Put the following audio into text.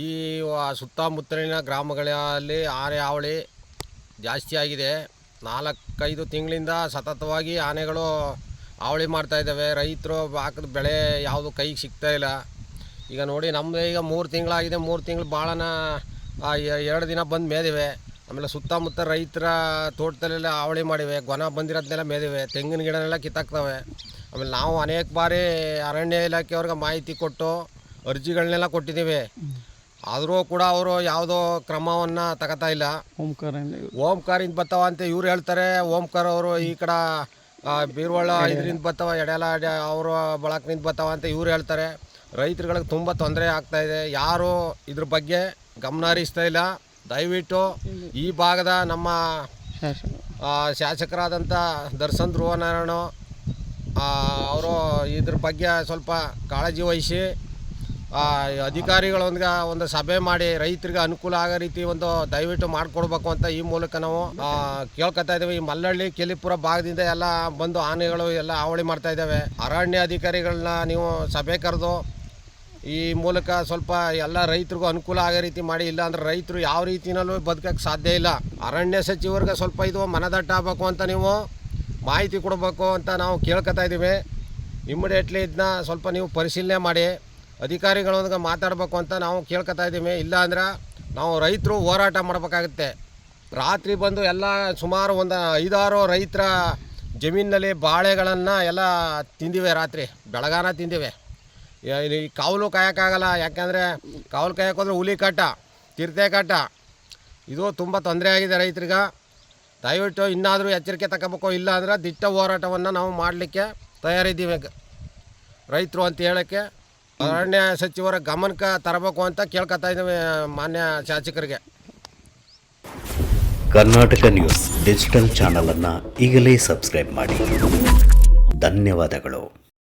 ಈ ಸುತ್ತಮುತ್ತಲಿನ ಗ್ರಾಮಗಳಲ್ಲಿ ಆನೆ ಹಾವಳಿ ಜಾಸ್ತಿ ಆಗಿದೆ. ನಾಲ್ಕೈದು ತಿಂಗಳಿಂದ ಸತತವಾಗಿ ಆನೆಗಳು ಹಾವಳಿ ಮಾಡ್ತಾಯಿದ್ದಾವೆ ರೈತರು ಹಾಕಿದ ಬೆಳೆ ಯಾವುದು ಕೈಗೆ ಸಿಗ್ತಾ ಇಲ್ಲ. ಈಗ ನೋಡಿ ನಮ್ಮದೇ ಈಗ ಮೂರು ತಿಂಗಳಾಗಿದೆ. ಮೂರು ತಿಂಗಳು ಭಾಳನ ಎರಡು ದಿನ ಬಂದು ಮೇದಿವೆ. ಆಮೇಲೆ ಸುತ್ತಮುತ್ತ ರೈತರ ತೋಟದಲ್ಲೆಲ್ಲ ಹಾವಳಿ ಮಾಡಿವೆ. ಗೊನ ಬಂದಿರೋದನ್ನೆಲ್ಲ ಮೇದಿವೆ. ತೆಂಗಿನ ಗಿಡನೆಲ್ಲ ಕಿತ್ತಾಕ್ತವೆ. ಆಮೇಲೆ ನಾವು ಅನೇಕ ಬಾರಿ ಅರಣ್ಯ ಇಲಾಖೆಯವ್ರಿಗೆ ಮಾಹಿತಿ ಕೊಟ್ಟು ಅರ್ಜಿಗಳನ್ನೆಲ್ಲ ಕೊಟ್ಟಿದ್ದೀವಿ. ಆದರೂ ಕೂಡ ಅವರು ಯಾವುದೋ ಕ್ರಮವನ್ನು ತಗೋತಾ ಇಲ್ಲ. ಓಂಕಾರ ಓಂಕಾರಿಂದ ಬರ್ತಾವ ಅಂತ ಇವ್ರು ಹೇಳ್ತಾರೆ. ಓಂಕಾರ ಅವರು ಈ ಕಡೆ ಆ, ಬೀರ್ವಳ ಇದರಿಂದ ಬರ್ತಾವ ಎಡೆಲ ಅವರು ಬಳಕ್ನಿಂದ ಬರ್ತಾವ ಅಂತ ಇವ್ರು ಹೇಳ್ತಾರೆ. ರೈತರುಗಳಿಗೆ ತುಂಬ ತೊಂದರೆ ಆಗ್ತಾ ಇದೆ. ಯಾರು ಇದ್ರ ಬಗ್ಗೆ ಗಮನ ಹರಿಸ್ತಾ ಇಲ್ಲ. ದಯವಿಟ್ಟು ಈ ಭಾಗದ ನಮ್ಮ ಶಾಸಕರಾದಂಥ ದರ್ಶನ್ ಧ್ರುವನಾರಾಯಣ ಅವರು ಇದ್ರ ಬಗ್ಗೆ ಸ್ವಲ್ಪ ಕಾಳಜಿ ವಹಿಸಿ ಅಧಿಕಾರಿಗಳೊಂದಿಗೆ ಒಂದು ಸಭೆ ಮಾಡಿ ರೈತರಿಗೆ ಅನುಕೂಲ ಆಗೋ ರೀತಿ ಒಂದು ದಯವಿಟ್ಟು ಮಾಡಿಕೊಡ್ಬೇಕು ಅಂತ ಈ ಮೂಲಕ ನಾವು ಕೇಳ್ಕೊತಾ ಇದ್ದೇವೆ. ಈ ಮಲ್ಲಹಳ್ಳಿ ಕೆಲಿಪುರ ಭಾಗದಿಂದ ಎಲ್ಲ ಬಂದು ಆನೆಗಳು ಎಲ್ಲ ಹಾವಳಿ ಮಾಡ್ತಾ ಇದ್ದಾವೆ. ಅರಣ್ಯ ಅಧಿಕಾರಿಗಳನ್ನ ನೀವು ಸಭೆ ಕರೆದು ಈ ಮೂಲಕ ಸ್ವಲ್ಪ ಎಲ್ಲ ರೈತರಿಗೂ ಅನುಕೂಲ ಆಗೋ ರೀತಿ ಮಾಡಿ ಇಲ್ಲ ಅಂದ್ರೆ ರೈತರು ಯಾವ ರೀತಿನಲ್ಲೂ ಬದುಕಕ್ಕೆ ಸಾಧ್ಯ ಇಲ್ಲ. ಅರಣ್ಯ ಸಚಿವರಿಗೆ ಸ್ವಲ್ಪ ಇದು ಮನದಟ್ಟ ಆಗಬೇಕು ಅಂತ ನೀವು ಮಾಹಿತಿ ಕೊಡಬೇಕು ಅಂತ ನಾವು ಕೇಳ್ಕೊತಾ ಇದ್ದೀವಿ. ಇಮ್ಮಿಡಿಯೇಟ್ಲಿ ಇದನ್ನ ಸ್ವಲ್ಪ ನೀವು ಪರಿಶೀಲನೆ ಮಾಡಿ. ಅಧಿಕಾರಿಗಳೊಂದಿಗೆ ಮಾತಾಡಬೇಕು ಅಂತ ನಾವು ಕೇಳ್ಕೊತಾ ಇದ್ದೀವಿ. ಇಲ್ಲ ಅಂದ್ರೆ ನಾವು ರೈತರು ಹೋರಾಟ ಮಾಡಬೇಕಾಗುತ್ತೆ. ರಾತ್ರಿ ಬಂದು ಎಲ್ಲ ಸುಮಾರು ಒಂದು ಐದಾರು ರೈತರ ಜಮೀನಿನಲ್ಲಿ ಬಾಳೆಗಳನ್ನು ಎಲ್ಲ ತಿಂದಿವೆ ರಾತ್ರಿ. ಬೆಳಗಾನ ತಿಂದಿವೆ. ಈ ಕಾವಲು ಕಾಯೋಕ್ಕಾಗಲ್ಲ. ಯಾಕೆಂದರೆ ಕಾವಲು ಕಾಯೋಕ್ಕೋದ್ರೆ ಹುಲಿ ಕಾಟ ತಿರ್ತೆ ಕಾಟ. ಇದು ತುಂಬ ತೊಂದರೆ ಆಗಿದೆ ರೈತರಿಗೆ. ದಯವಿಟ್ಟು ಇನ್ನಾದರೂ ಎಚ್ಚರಿಕೆ ತಗೋಬೇಕು. ಇಲ್ಲ ಅಂದರೆ ದಿಟ್ಟ ಹೋರಾಟವನ್ನು ನಾವು ಮಾಡಲಿಕ್ಕೆ ತಯಾರಿದ್ದೀವಿ. ರೈತರು ಅಂತ ಹೇಳೋಕ್ಕೆ ಅರಣ್ಯ ಸಚಿವರ ಗಮನಕ್ಕೆ ತರಬೇಕು ಅಂತ ಕೇಳ್ಕೊತಾ ಇದ್ದೀವಿ ಮಾನ್ಯ ಶಾಸಕರಿಗೆ. ಕರ್ನಾಟಕ ನ್ಯೂಸ್ ಡಿಜಿಟಲ್ ಚಾನಲನ್ನು ಈಗಲೇ ಸಬ್ಸ್ಕ್ರೈಬ್ ಮಾಡಿ. ಧನ್ಯವಾದಗಳು.